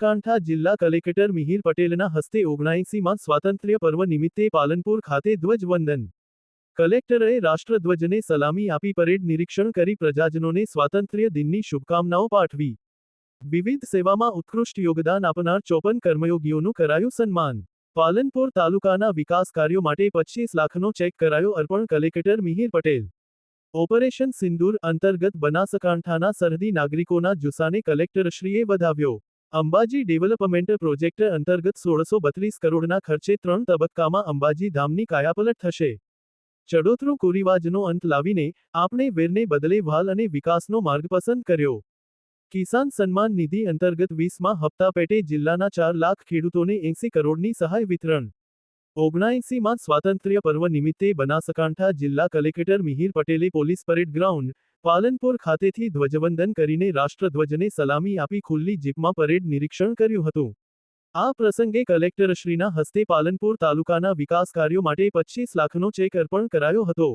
બનાસકાંઠા જિલ્લા કલેક્ટર મિહિર પટેલના હસ્તે ઓગણાએંસીમાં સ્વાતંત્ર્ય પર્વ નિમિત્તે પાલનપુર ખાતે ધ્વજવંદન. કલેક્ટરે રાષ્ટ્રધ્વજને સલામી આપી પરેડ નિરીક્ષણ કરી પ્રજાજનોને સ્વાતંત્ર્ય દિનની શુભકામનાઓ પાઠવી. વિવિધ સેવામાં ઉત્કૃષ્ટ યોગદાન આપનાર ચોપન કર્મયોગીઓનું કરાયું સન્માન. પાલનપુર તાલુકાના વિકાસ કાર્યો માટે પચીસ લાખનો ચેક કરાયો અર્પણ કલેક્ટર મિહિર પટેલ. ઓપરેશન સિંદૂર અંતર્ગત બનાસકાંઠાના સરહદી નાગરિકોના જુસ્સાને કલેક્ટરશ્રીએ વધાવ્યો. અંબાજી ડેવલપમેન્ટ પ્રોજેક્ટ અંતર્ગત સોળસો બત્રીસ કરોડના ખર્ચે ત્રણ તબક્કામાં અંબાજી ધામની કાયાપલટ થશે. ચડોતરું કુરિવાજનો અંત લાવીને આપણે વેરને બદલે વાલ અને વિકાસનો માર્ગ પસંદ કર્યો. કિસાન સન્માન નિધિ અંતર્ગત વીસમાં હપ્તા પેટે જિલ્લાના ચાર લાખ ખેડૂતોને એંસી કરોડની સહાય વિતરણ. ઓગણાએંસીમાં સ્વાતંત્ર્ય પર્વ નિમિત્તે બનાસકાંઠા જિલ્લા કલેક્ટર મિહિર પટેલે પોલીસ પરેડ ગ્રાઉન્ડ પાલનપુર ખાતેથી ધ્વજવંદન કરીને રાષ્ટ્રધ્વજને સલામી આપી ખુલ્લી જીપમાં પરેડ નિરીક્ષણ કર્યું હતું. આ પ્રસંગે કલેક્ટરશ્રીના હસ્તે પાલનપુર તાલુકાના વિકાસ કાર્યો માટે પચીસ લાખનો ચેક અર્પણ કરાયો હતો.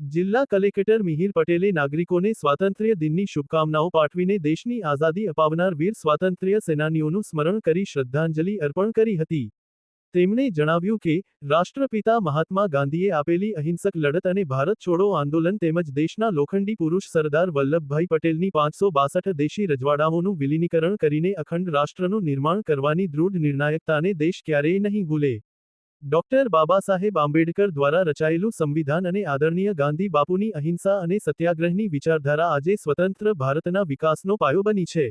જિલ્લા કલેક્ટર મિહિર પટેલે નાગરિકોને સ્વાતંત્ર્ય દિનની શુભકામનાઓ પાઠવીને દેશની આઝાદી અપાવનાર વીર સ્વાતંત્ર્ય સેનાનીઓનું સ્મરણ કરી શ્રદ્ધાંજલિ અર્પણ કરી હતી. તેમણે જણાવ્યું કે, રાષ્ટ્રપિતા મહાત્મા ગાંધીએ આપેલી અહિંસક લડત અને ભારત છોડો આંદોલન તેમજ દેશના લોખંડી પુરુષ સરદાર વલ્લભભાઈ પટેલની પાંચસો બાસઠ દેશી રજવાડાઓનું વિલીનીકરણ કરીને અખંડ રાષ્ટ્રનું નિર્માણ કરવાની દૃઢ નિર્ણાયકતાને દેશ ક્યારેય નહીં ભૂલે. ડોક્ટર બાબા સાહેબ આંબેડકર દ્વારા રચાયેલું સંવિધાન અને આદરણીય ગાંધી બાપુની અહિંસા અને સત્યાગ્રહની વિચારધારા આજે સ્વતંત્ર ભારતના વિકાસનો પાયો બની છે.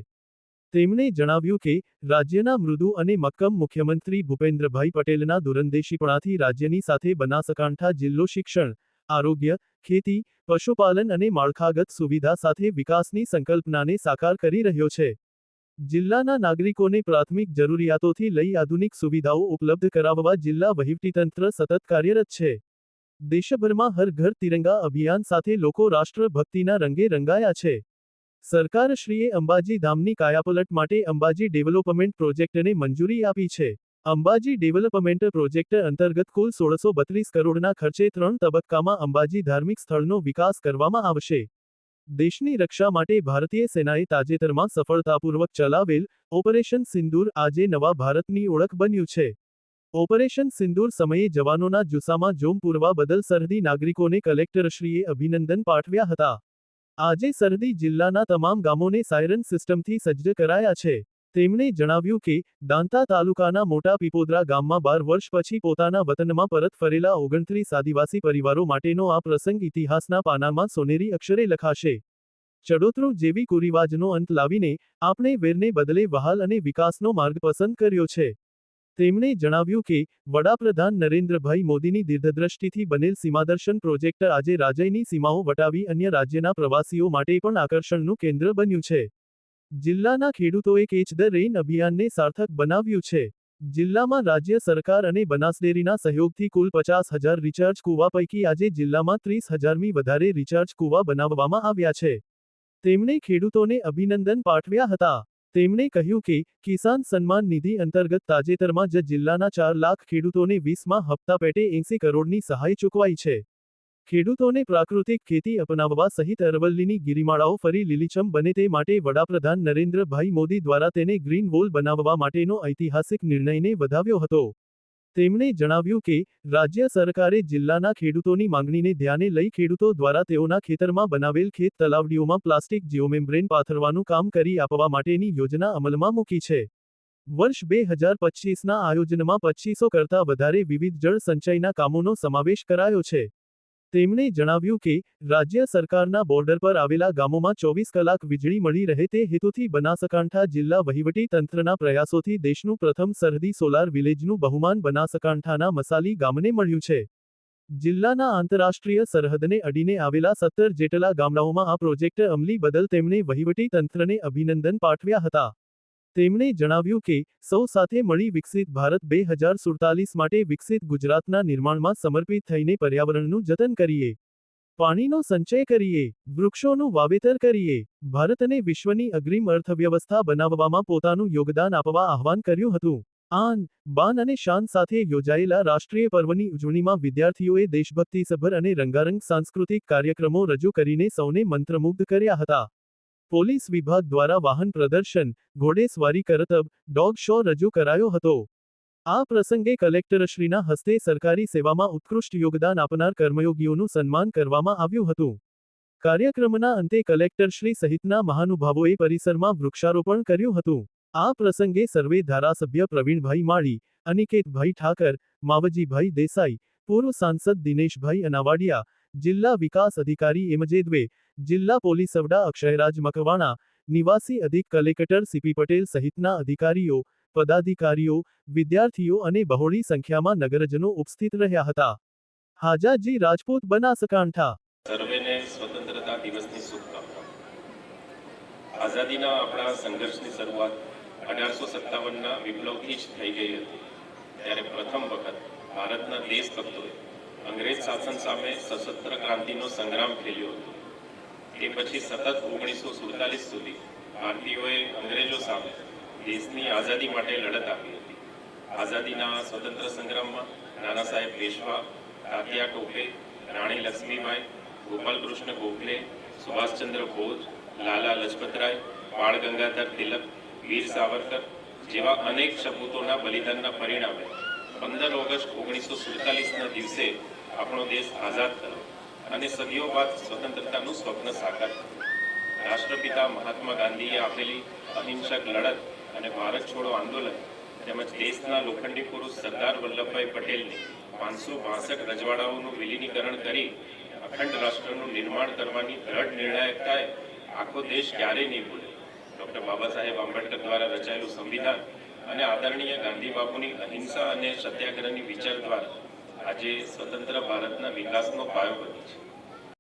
તેમણે જણાવ્યું કે, રાજ્યના મૃદુ અને મક્કમ મુખ્યમંત્રી ભૂપેન્દ્રભાઈ પટેલના દૂરંદેશીપણાથી રાજ્યની સાથે બનાસકાંઠા જિલ્લો શિક્ષણ, આરોગ્ય, ખેતી, પશુપાલન અને માળખાગત સુવિધા સાથે વિકાસની સંકલ્પનાને સાકાર કરી રહ્યો છે. જિલ્લાના નાગરિકોને પ્રાથમિક જરૂરિયાતોથી લઈ આધુનિક સુવિધાઓ ઉપલબ્ધ કરાવવા જિલ્લા વહીવટીતંત્ર સતત કાર્યરત છે. દેશભરમાં હર ઘર તિરંગા અભિયાન સાથે લોકો રાષ્ટ્રભક્તિના રંગે રંગાયા છે. સરકારશ્રીએ અંબાજી ધામની કાયાપલટ માટે અંબાજી ડેવલપમેન્ટ પ્રોજેક્ટને મંજૂરી આપી છે. અંબાજી ડેવલપમેન્ટ પ્રોજેક્ટ અંતર્ગત કુલ સોળસો બત્રીસ કરોડના ખર્ચે ત્રણ તબક્કામાં અંબાજી ધાર્મિક સ્થળનો વિકાસ કરવામાં આવશે. દેશની રક્ષા માટે ભારતીય સેનાએ તાજેતરમાં સફળતાપૂર્વક ચલાવેલ ઓપરેશન સિંદૂર આજે નવા ભારતની ઓળખ બન્યું છે. ઓપરેશન સિંદૂર સમયે જવાનોના જુસ્સામાં જોમ પૂરવા બદલ સરહદી નાગરિકોને કલેક્ટરશ્રીએ અભિનંદન પાઠવ્યા હતા. આજે સરહદી જિલ્લાના તમામ ગામોને સાયરન સિસ્ટમથી સજ્જ કરાયા છે. તેમણે જણાવ્યું કે, દાંતા તાલુકાના મોટા પીપોદરા ગામમાં બાર વર્ષ પછી પોતાના વતનમાં પરત ફરેલા ઓગણત્રીસ આદિવાસી પરિવારો માટેનો આ પ્રસંગ ઇતિહાસના પાનામાં સોનેરી અક્ષરે લખાશે. ચડોતરું જેવી કુરિવાજનો અંત લાવીને, આપણે વેરને બદલે વહાલ અને વિકાસનો માર્ગ પસંદ કર્યો છે. તેમણે જણાવ્યું કે, વડાપ્રધાન નરેન્દ્રભાઈ મોદીની દીર્ઘદ્રષ્ટિથી બનેલ સીમાદર્શન પ્રોજેક્ટ આજે રાજ્યની સીમાઓ વટાવી અન્ય રાજ્યના પ્રવાસીઓ માટે પણ આકર્ષણનું કેન્દ્ર બન્યું છે. જિલ્લાના ખેડૂતોએ કેચ ધ રેઇન અભિયાનને સાર્થક બનાવ્યું છે. જિલ્લામાં રાજ્ય સરકાર અને બનાસડેરીના સહયોગથી કુલ પચાસ હજાર રિચાર્જ કૂવા પૈકી આજે જિલ્લામાં ત્રીસ હજારમી વધારે રિચાર્જ કૂવા બનાવવામાં આવ્યા છે. તેમણે ખેડૂતોને અભિનંદન પાઠવ્યા હતા. તેમણે કહ્યું કે, કિસાન સન્માન નિધિ અંતર્ગત તાજેતરમાં જ જિલ્લાના ચાર લાખ ખેડૂતોને વીસમાં હપ્તા પેટે એંસી કરોડની સહાય ચૂકવાઈ છે. ખેડૂતોને પ્રાકૃતિક ખેતી અપનાવવા સહિત અરવલ્લીની ગિરિમાળાઓ ફરી લીલીછમ બને તે માટે વડાપ્રધાન નરેન્દ્રભાઈ મોદી દ્વારા તેને ગ્રીન વોલ બનાવવા માટેનો ઐતિહાસિક નિર્ણયને વધાવ્યો હતો. તેમણે જણાવ્યું કે, રાજ્ય સરકારે જિલ્લાના ખેડૂતોની માંગણીને ધ્યાને લઈ ખેડૂતો દ્વારા તેઓના ખેતરમાં બનાવેલ ખેત તલાવડીઓમાં પ્લાસ્ટિક જીઓમેમ્બ્રેન પાથરવાનું કામ કરી આપવા માટેની યોજના અમલમાં મૂકી છે. વર્ષ બે હજાર પચીસના આયોજનમાં પચીસો કરતા વધારે વિવિધ જળ સંચયના કામોનો સમાવેશ કરાયો છે. તેમણે જણાવ્યું કે, રાજ્ય સરકારના બોર્ડર પર આવેલા ગામોમાં ચોવીસ કલાક વીજળી મળી રહે તે હેતુથી બનાસકાંઠા જિલ્લા વહીવટી તંત્રના પ્રયાસોથી દેશનું પ્રથમ સરહદી સોલાર વિલેજનું બહુમાન બનાસકાંઠાના મસાલી ગામને મળ્યું છે. જિલ્લાના આંતરરાષ્ટ્રીય સરહદને અડીને આવેલા સત્તર જેટલા ગામડાઓમાં આ પ્રોજેક્ટ અમલી બદલ તેમણે વહીવટી તંત્રને અભિનંદન પાઠવ્યા હતા. તેમણે જણાવ્યું કે, સૌ સાથે મળી વિકસિત ભારત બે હજાર સુડતાલીસ માટે વિકસિત ગુજરાતના નિર્માણમાં સમર્પિત થઈને પર્યાવરણનું જતન કરીએ. પાણીનો સંચય કરીએ. વૃક્ષોનું વાવેતર કરીએ. ભારતને વિશ્વની અગ્રીમ અર્થવ્યવસ્થા બનાવવામાં પોતાનું યોગદાન આપવા આહવાન કર્યું હતું. આન, બાન અને શાન સાથે યોજાયેલા રાષ્ટ્રીય પર્વની ઉજવણીમાં વિદ્યાર્થીઓએ દેશભક્તિસભર અને રંગારંગ સાંસ્કૃતિક કાર્યક્રમો રજૂ કરીને સૌને મંત્રમુગ્ધ કર્યા હતા. પોલીસ વિભાગ દ્વારા વાહન પ્રદર્શન, ઘોડેસવારી કરતબ, ડોગ શો રજૂ કરાયો હતો. આ પ્રસંગે કલેક્ટરશ્રીના હસ્તે સરકારી સેવામાં ઉત્કૃષ્ટ યોગદાન આપનાર કર્મયોગીઓનું સન્માન કરવામાં આવ્યું હતું. કાર્યક્રમના અંતે કલેક્ટરશ્રી સહિતના મહાનુભાવોએ પરિસરમાં વૃક્ષારોપણ કર્યું હતું. આ પ્રસંગે સર્વે ધારાસભ્ય પ્રવીણભાઈ માળી, અનિકેતભાઈ ઠાકર, માવજીભાઈ દેસાઈ, પૂર્વ સાંસદ દિનેશભાઈ અનાવાડિયા જિલ્લા વિકાસ અધિકારી એમજે દ્વે, જિલ્લા પોલીસ વડા અક્ષયરાજ મકવાણા, નિવાસી અધિક કલેક્ટર સીપી પટેલ સહિતના અધિકારીઓ, પદાધિકારીઓ, વિદ્યાર્થીઓ અને બહોળી સંખ્યામાં નગરજનો ઉપસ્થિત રહ્યા હતા. હાજાજી રાજપૂત બનાસકાંઠા. સર્વેને સ્વતંત્રતા દિવસની શુભકામનાઓ આઝાદીના આપણા સંઘર્ષની શરૂઆત અઢારસો સત્તાવનના વિપ્લવથી જ થઈ ગઈ હતી. ત્યારે પ્રથમ વખત ભારતના દેશભક્તોએ અંગ્રેજ શાસન સામે સશસ્ત્ર ક્રાંતિનો સંગ્રામ ખેલ્યો હતો. તે પછી સતત ઓગણીસો સુડતાલીસ સુધી ભારતીયોએ અંગ્રેજો સામે દેશની આઝાદી માટે લડત આપી હતી. આઝાદીના સ્વતંત્ર સંગ્રામમાં નાના સાહેબ પેશવા તાત્યા ટોપે રાણી લક્ષ્મીબાઈ ગોપાલકૃષ્ણ ગોખલે, સુભાષચંદ્ર બોઝ, લાલા લજપતરાય, બાળ ગંગાધર તિલક, વીર સાવરકર જેવા અનેક સપૂતોના બલિદાનના પરિણામે પંદર ઓગસ્ટ ઓગણીસો સુડતાલીસના દિવસે આપણો દેશ આઝાદ થયો અને સદીઓ બાદ સ્વતંત્રતાનું સ્વપ્ન સાકાર થયું રાષ્ટ્રપિતા મહાત્મા ગાંધીએ આપેલી અહિંસક લડત અને ભારત છોડો આંદોલન તેમજ દેશના લોખંડી પુરુષ સરદાર વલ્લભભાઈ પટેલની પાંચસો બાસઠ રજવાડાઓનું વિલીનીકરણ કરી અખંડ રાષ્ટ્રનું નિર્માણ કરવાની દ્રઢ નિર્ણાયકતાએ આખો દેશ ક્યારેય નહીં ભૂલે. ડૉક્ટર બાબા સાહેબ આંબેડકર દ્વારા રચાયેલું સંવિધાન અને આદરણીય ગાંધી બાપુની અહિંસા અને સત્યાગ્રહની વિચાર દ્વારા આજે સ્વતંત્ર ભારતના વિકાસનો પાયો બની છે.